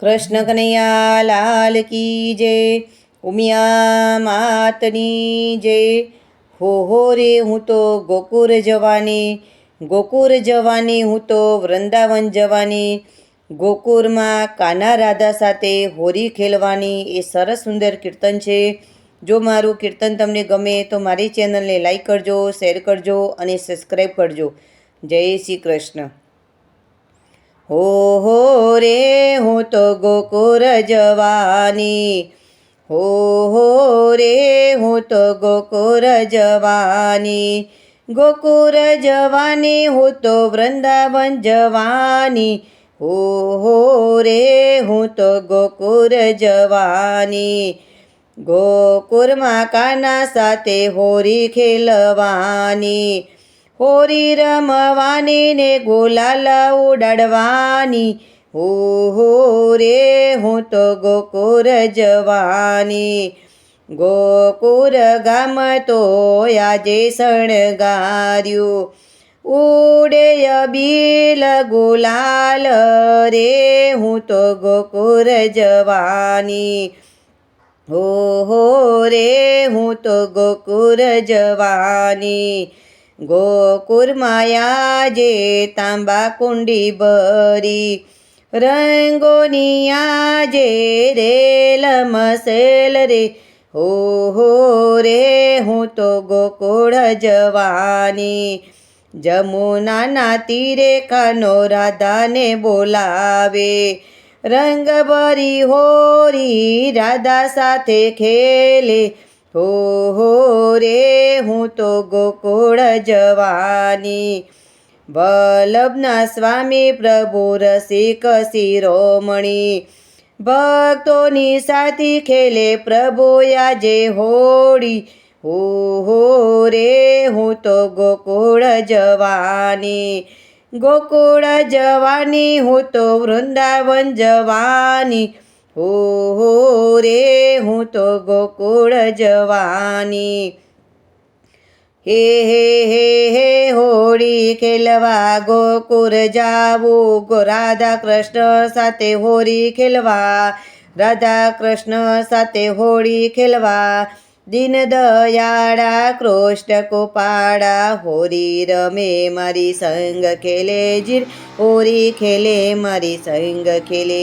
કૃષ્ણ કનૈયા, લાલ કી જય, ઉમિયા માતની જય. હો હો રે, હું તો ગોકુર જવાની ગોકુર જવાની, હું તો વૃંદાવન જવાની. ગોકુરમાં કાના રાધા સાથે હોરી ખેલવાની એ સરસ સુંદર કીર્તન છે. જો મારું કીર્તન તમને ગમે તો મારી ચેનલને લાઈક કરજો, શેર કરજો અને સબસ્ક્રાઈબ કરજો. જય શ્રી કૃષ્ણ. હો હો રે, હું તો ગોકુર જવાની. હો હો રે, હું તો ગોકુર જવાની. ગોકુર જવાની, હું તો વૃંદાવન જવાની. હો હો રે, હું તો ગોકુર જવાની. ગોકુરમાં કાના સાથે હોરી ખેલવાની. હોરી રમવાની ને ગુલાલ ઉડાડવાની. હો રે, હું તો ગોકુર જવાની. ગોકુર ગામ તો આજે શણગાર્યું. ઉડે અબીલ ગુલાલ રે, હું તો ગોકુર જવાની. હો હો રે, હું તો ગોકુર જવાની. ગોકુર માયા જે તાંબા કુંડી ભરી રંગોની આજે રેલ મસેલ રે. હો હો રે, હું તો ગોકુળ જવાની, જમુનાના તીરે કાનો રાધાને બોલાવે. રંગ ભરી હોરી રાધા સાથે ખેલે હો હો રે, હું તો ગોકુળ જવાની. વલ્લભના સ્વામી પ્રભુ રસિક શિરોમણી. ભક્તોની સાથી ખેલે પ્રભુ આજે હોળી. હો હો રે, હું તો ગોકુળ જવાની. ગોકુળ જવાની, હું તો વૃંદાવન જવાની. હો હો રે હું તો ગોકુળ જવાની હે હે હે હે હોળી ખેલવા ગોકુર જાવું ગો રાધા કૃષ્ણ સાથે હોળી ખેલવા રાધા કૃષ્ણ સાથે હોળી ખેલવા દિન દયાળા કૃષ્ણ કોપાળા હોરી રમે મારી સંગ ખેલે જીર હોરી ખેલે મારી સંગ ખેલે